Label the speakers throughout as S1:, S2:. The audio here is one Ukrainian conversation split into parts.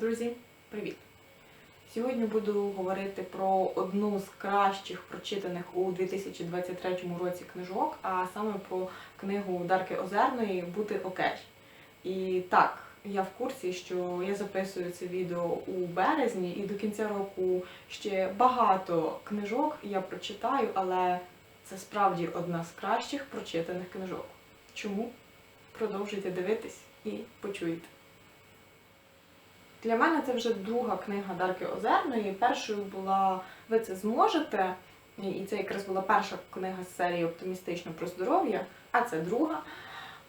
S1: Друзі, привіт! Сьогодні буду говорити про одну з кращих прочитаних у 2023 році книжок, а саме про книгу Дарки Озерної Бути окей. І так, я в курсі, що я записую це відео у березні, і до кінця року ще багато книжок я прочитаю, але це справді одна з кращих прочитаних книжок. Чому? Продовжуйте дивитись і почуєте. Для мене це вже друга книга Дарки Озерної. Першою була Ви це зможете. І це якраз була перша книга з серії Оптимістично про здоров'я, а це друга.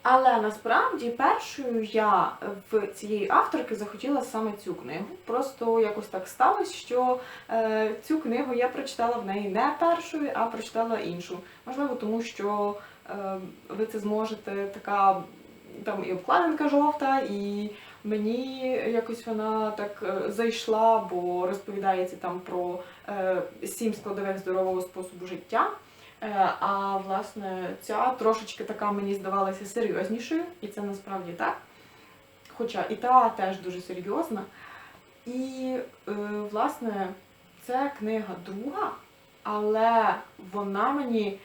S1: Але насправді першою я в цієї авторки захотіла саме цю книгу. Просто якось так сталося, що е, цю книгу я прочитала в неї не першою, а прочитала іншу. Можливо, тому що е, ви це зможете така там і обкладинка жовта, і мені якось вона так е, зайшла, бо розповідається там про е, сім складових здорового способу життя. Е, А власне ця трошечки така мені здавалася серйознішою, і це насправді так. Хоча і та теж дуже серйозна. І, власне, це книга друга, але вона мені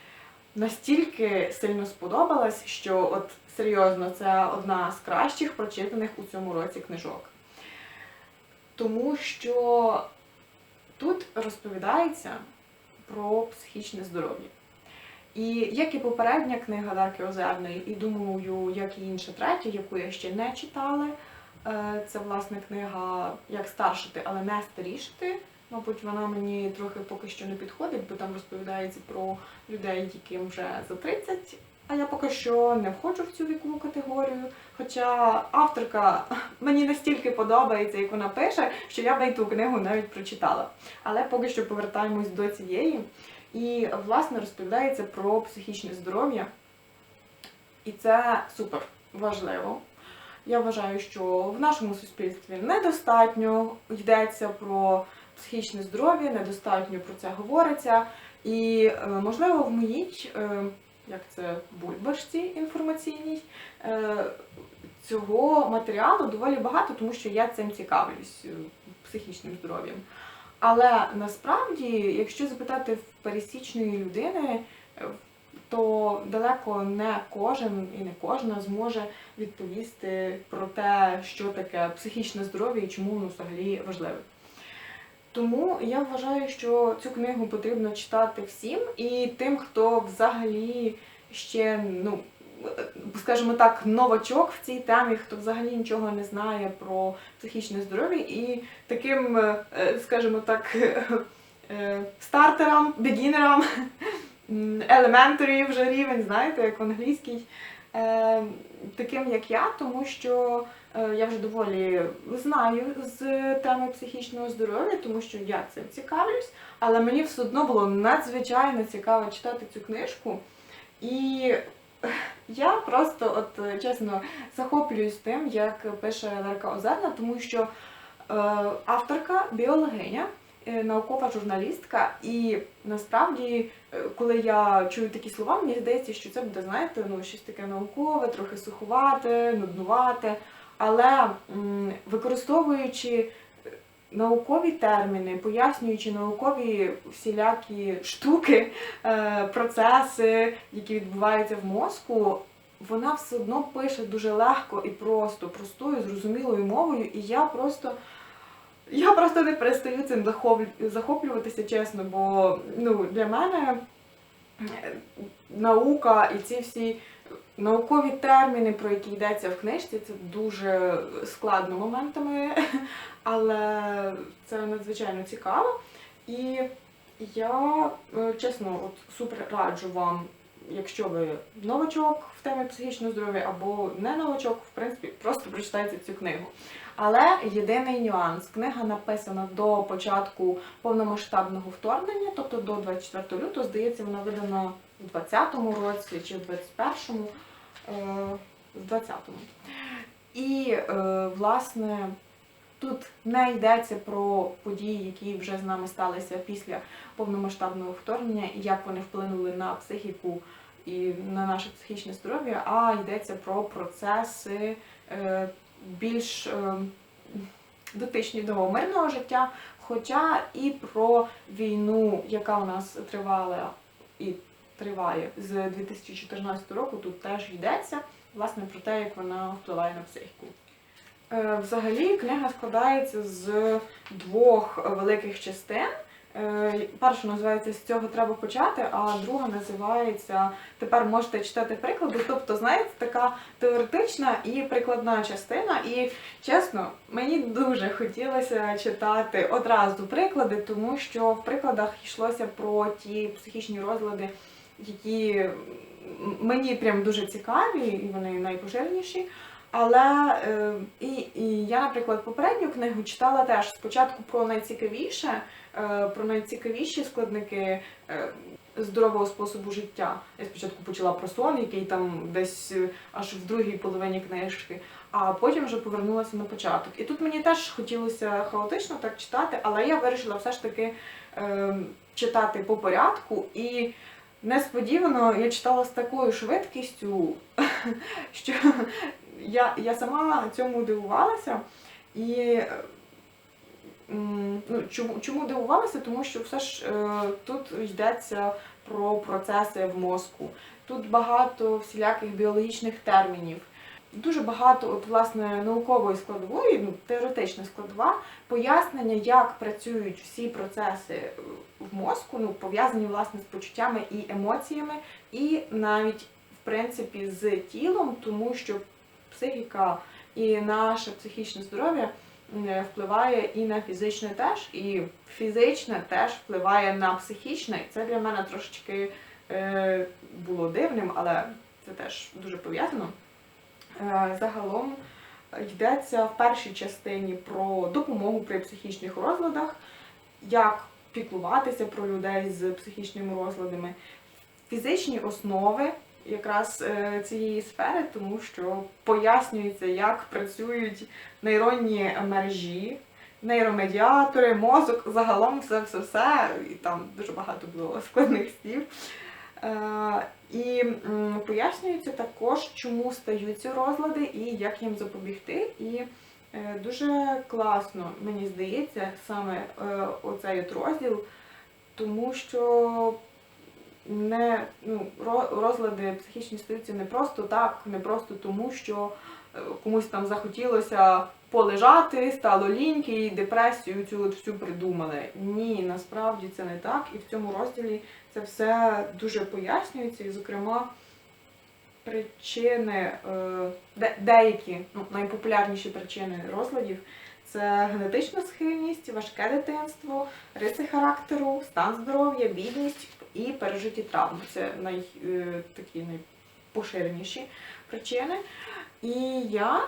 S1: настільки сильно сподобалась, що от серйозно це одна з кращих прочитаних у цьому році книжок. Тому що тут розповідається про психічне здоров'я. І як і попередня книга Дарки Озерної, і думаю, як і інша третя, яку я ще не читала, е, це власне книга Як старшити, але не старішити. Мабуть, вона мені трохи поки що не підходить, бо там розповідається про людей, яким вже за 30, а я поки що не входжу в цю вікову категорію. Хоча авторка мені настільки подобається, як вона пише, що я би ту книгу навіть прочитала. Але поки що повертаємось до цієї. І, власне, розповідається про психічне здоров'я. І це супер важливо. Я вважаю, що в нашому суспільстві недостатньо йдеться про психічне здоров'я, недостатньо про це говориться. І, е, можливо, в моїй, е, як це, бульбашці інформаційній, е, цього матеріалу доволі багато, тому що я цим цікавлюсь, психічним здоров'ям. Але насправді, якщо запитати в пересічної людини, то далеко не кожен і не кожна зможе відповісти про те, що таке психічне здоров'я і чому воно взагалі важливе. Тому я вважаю, що цю книгу потрібно читати всім і тим, хто взагалі ще, ну, скажімо так, новачок в цій темі, хто взагалі нічого не знає про психічне здоров'я, і таким, е, скажімо так, е, стартерам, бегінерам, elementary вже рівень, знаєте, як в англійській, е, таким як я, тому що е, я вже доволі знаю з теми психічного здоров'я, тому що я цим цікавлюсь, але мені все одно було надзвичайно цікаво читати цю книжку. І я просто, от чесно, захоплююсь тим, як пише Лерка Озерна, тому що е, авторка біологиня, наукова журналістка, і насправді, е, коли я чую такі слова, мені здається, що це буде, знаєте, ну щось таке наукове, трохи суховате, нуднувате. Але використовуючи наукові терміни, пояснюючи наукові всілякі штуки, е, процеси, які відбуваються в мозку, вона все одно пише дуже легко і просто, простою, зрозумілою мовою, і я просто. Я просто не перестаю цим захоплюватися, чесно, бо ну, для мене е, наука і ці всі наукові терміни, про які йдеться в книжці, це дуже складно моментами, але це надзвичайно цікаво. І я, е, чесно, от супер раджу вам, якщо ви новачок в темі психічного здоров'я або не новачок, в принципі, просто прочитайте цю книгу. Але єдиний нюанс. Книга написана до початку повномасштабного вторгнення, тобто до 24 лютого, здається, вона видана у 20-му році чи в 21-му, е, в 20-му. І, е, власне, тут не йдеться про події, які вже з нами сталися після повномасштабного вторгнення, і як вони вплинули на психіку і на наше психічне здоров'я, а йдеться про процеси е, більш е, дотичні до мирного життя, хоча і про війну, яка у нас тривала і триває з 2014 року, тут теж йдеться власне про те, як вона впливає на психіку. Е, Взагалі книга складається з двох великих частин. Е, Перша називається з цього треба почати, а друга називається Тепер можете читати приклади. Тобто, знаєте, така теоретична і прикладна частина. І чесно, мені дуже хотілося читати одразу приклади, тому що в прикладах йшлося про ті психічні розлади, які мені прям дуже цікаві, і вони найпоширеніші. Але е, і, я, наприклад, попередню книгу читала теж спочатку про найцікавіше, е, про найцікавіші складники е, здорового способу життя. Я спочатку почала про сон, який там десь е, аж в другій половині книжки, а потім вже повернулася на початок. І тут мені теж хотілося хаотично так читати, але я вирішила все ж таки читати по порядку і. Несподівано я читала з такою швидкістю, що я, я сама цьому дивувалася. І ну, чому, чому дивувалася? Тому що все ж е, тут йдеться про процеси в мозку. Тут багато всіляких біологічних термінів. Дуже багато от, власне, наукової складової, ну, теоретична складова, пояснення, як працюють всі процеси е, в мозку, ну, пов'язані власне з почуттями і емоціями, і навіть в принципі з тілом, тому що психіка і наше психічне здоров'я впливає і на фізичне теж, і фізичне теж впливає на психічне. І це для мене трошечки е, було дивним, але це теж дуже пов'язано. Е, загалом йдеться в першій частині про допомогу при психічних розладах, як піклуватися про людей з психічними розладами, фізичні основи якраз е, цієї сфери, тому що пояснюється, як працюють нейронні мережі, нейромедіатори, мозок, загалом все все все і там дуже багато було складних слів. Е, І пояснюється також, чому стають ці розлади і як їм запобігти. І е, дуже класно, мені здається, саме оцей розділ, тому що не ну, розлади психічні стаються не просто так, не просто тому, що е, комусь там захотілося полежати, стало ліньки і депресію цю всю придумали. Ні, насправді це не так. І в цьому розділі це все дуже пояснюється, і, зокрема, причини, е, де, деякі ну, найпопулярніші причини розладів це генетична схильність, важке дитинство, риси характеру, стан здоров'я, бідність і пережиті травми. Це най, е, такі найпоширеніші причини. І я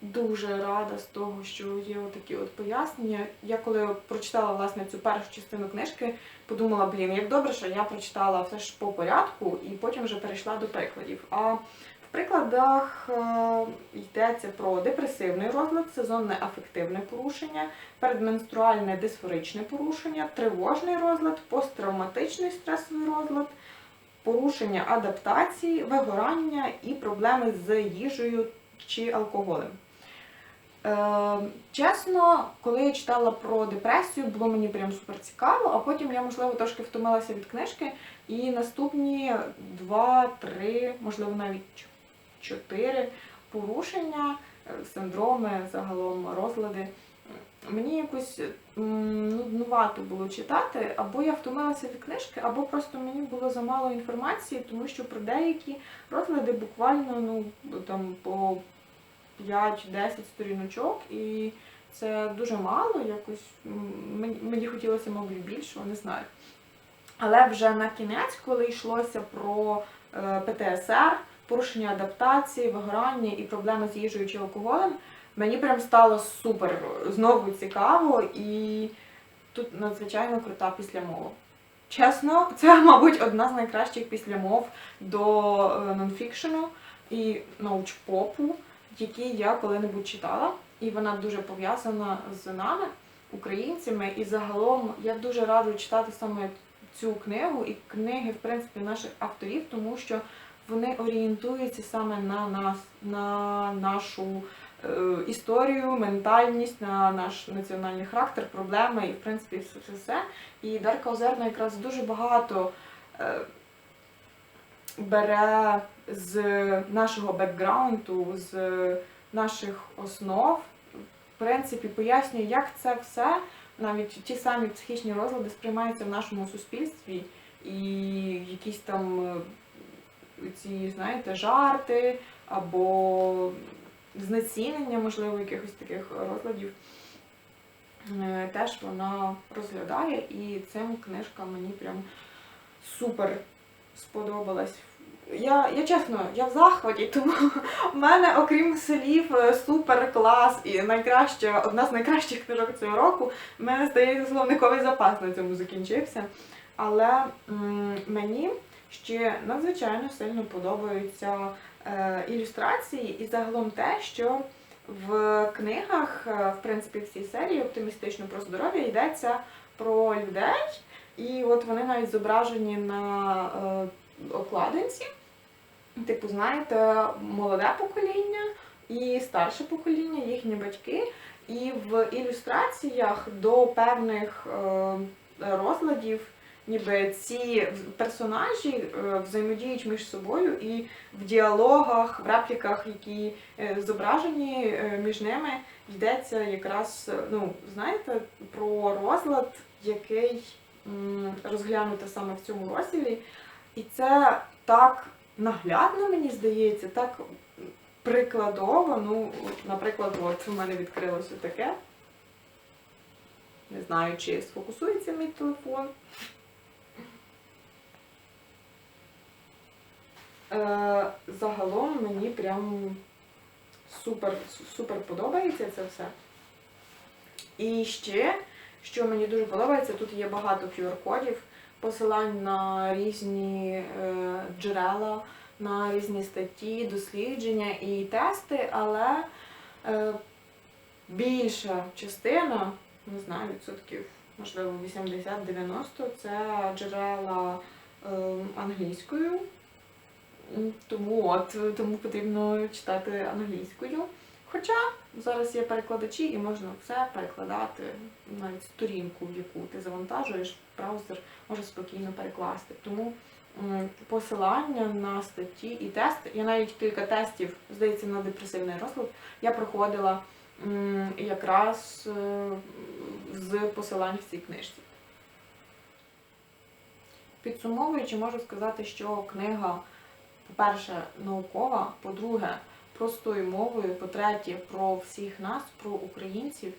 S1: дуже рада з того, що є такі от пояснення. Я коли прочитала власне цю першу частину книжки, подумала, блін, як добре, що я прочитала все ж по порядку і потім вже перейшла до прикладів. А в прикладах е, йдеться про депресивний розлад, сезонне афективне порушення, передменструальне дисфоричне порушення, тривожний розлад, посттравматичний стресовий розлад, порушення адаптації, вигорання і проблеми з їжею чи алкоголем. Е, чесно, коли я читала про депресію, було мені прям супер цікаво, а потім я, можливо, трошки втомилася від книжки, і наступні два, три, можливо, навіть чотири порушення, е, синдроми, загалом розлади. Мені якось нуднувато було читати, або я втомилася від книжки, або просто мені було замало інформації, тому що про деякі розлади буквально ну, там по 5-10 сторіночок, і це дуже мало, якось мені, мені хотілося, мабуть, більшого, не знаю. Але вже на кінець, коли йшлося про е, ПТСР, порушення адаптації, вигорання і проблеми з їжею чи алкоголем, мені прям стало супер знову цікаво, і тут надзвичайно крута післямова. Чесно, це, мабуть, одна з найкращих післямов до е, нонфікшену і научпопу, які я коли-небудь читала. І вона дуже пов'язана з нами, українцями. І загалом я дуже раджу читати саме цю книгу і книги, в принципі, наших авторів, тому що вони орієнтуються саме на нас, на нашу е, історію, ментальність, на наш національний характер, проблеми і, в принципі, все це все. І Дарка Озерна якраз дуже багато е, бере з нашого бекграунду, з наших основ, в принципі, пояснює, як це все, навіть ті самі психічні розлади сприймаються в нашому суспільстві, і якісь там е, ці, знаєте, жарти або знецінення, можливо, якихось таких розладів. е, Теж вона розглядає, і цим книжка мені прям супер сподобалась. Я, я чесно, я в захваті, тому в мене, окрім слів, е, супер клас і найкраща, одна з найкращих книжок цього року. В мене здається, словниковий запас на цьому закінчився. Але м, мені ще надзвичайно сильно подобаються е, ілюстрації і загалом те, що в книгах, е, в принципі, в цій серії оптимістично про здоров'я йдеться про людей, і от вони навіть зображені на е, обкладинці. Типу, знаєте, молоде покоління і старше покоління, їхні батьки. І в ілюстраціях до певних розладів, ніби ці персонажі е, взаємодіють між собою і в діалогах, в репліках, які е, зображені е, між ними, йдеться якраз, ну, знаєте, про розлад, який м, розглянуто саме в цьому розділі. І це так наглядно, мені здається, так прикладово. Ну, наприклад, от у мене відкрилося таке. Не знаю, чи сфокусується мій телефон. Е, загалом мені прям супер, супер подобається це все. І ще, що мені дуже подобається, тут є багато QR-кодів, посилань на різні е, джерела, на різні статті, дослідження і тести, але е, більша частина, не знаю, відсотків, можливо, 80-90, це джерела е, англійською. Тому от тому потрібно читати англійською. Хоча зараз є перекладачі і можна все перекладати, навіть сторінку, в яку ти завантажуєш, браузер може спокійно перекласти. Тому посилання на статті і тести. Я навіть кілька тестів, здається, на депресивний розлад я проходила якраз е, з посилань в цій книжці. Підсумовуючи, можу сказати, що книга, по-перше, наукова, по-друге, простою мовою, по-третє, про всіх нас, про українців,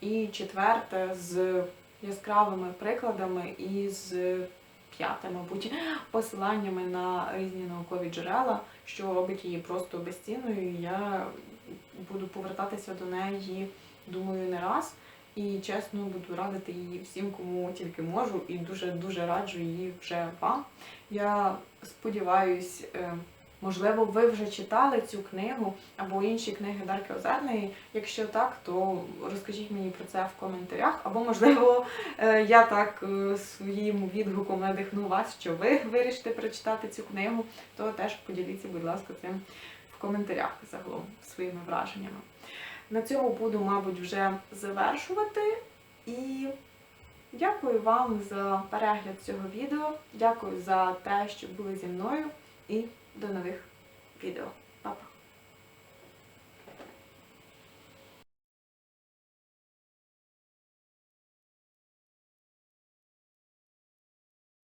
S1: і четверте, з яскравими прикладами і з п'яте, мабуть, посиланнями на різні наукові джерела, що робить її просто безцінною. Я буду повертатися до неї, думаю, не раз. І чесно буду радити її всім, кому тільки можу, і дуже-дуже раджу її вже вам. Я сподіваюсь, е, можливо, ви вже читали цю книгу або інші книги Дарки Озерної. Якщо так, то розкажіть мені про це в коментарях. Або, можливо, е, я так е, своїм відгуком надихну вас, що ви вирішите прочитати цю книгу, то теж поділіться, будь ласка, цим в коментарях загалом своїми враженнями. На цьому буду, мабуть, вже завершувати. І дякую вам за перегляд цього відео. Дякую за те, що були зі мною. І до нових відео.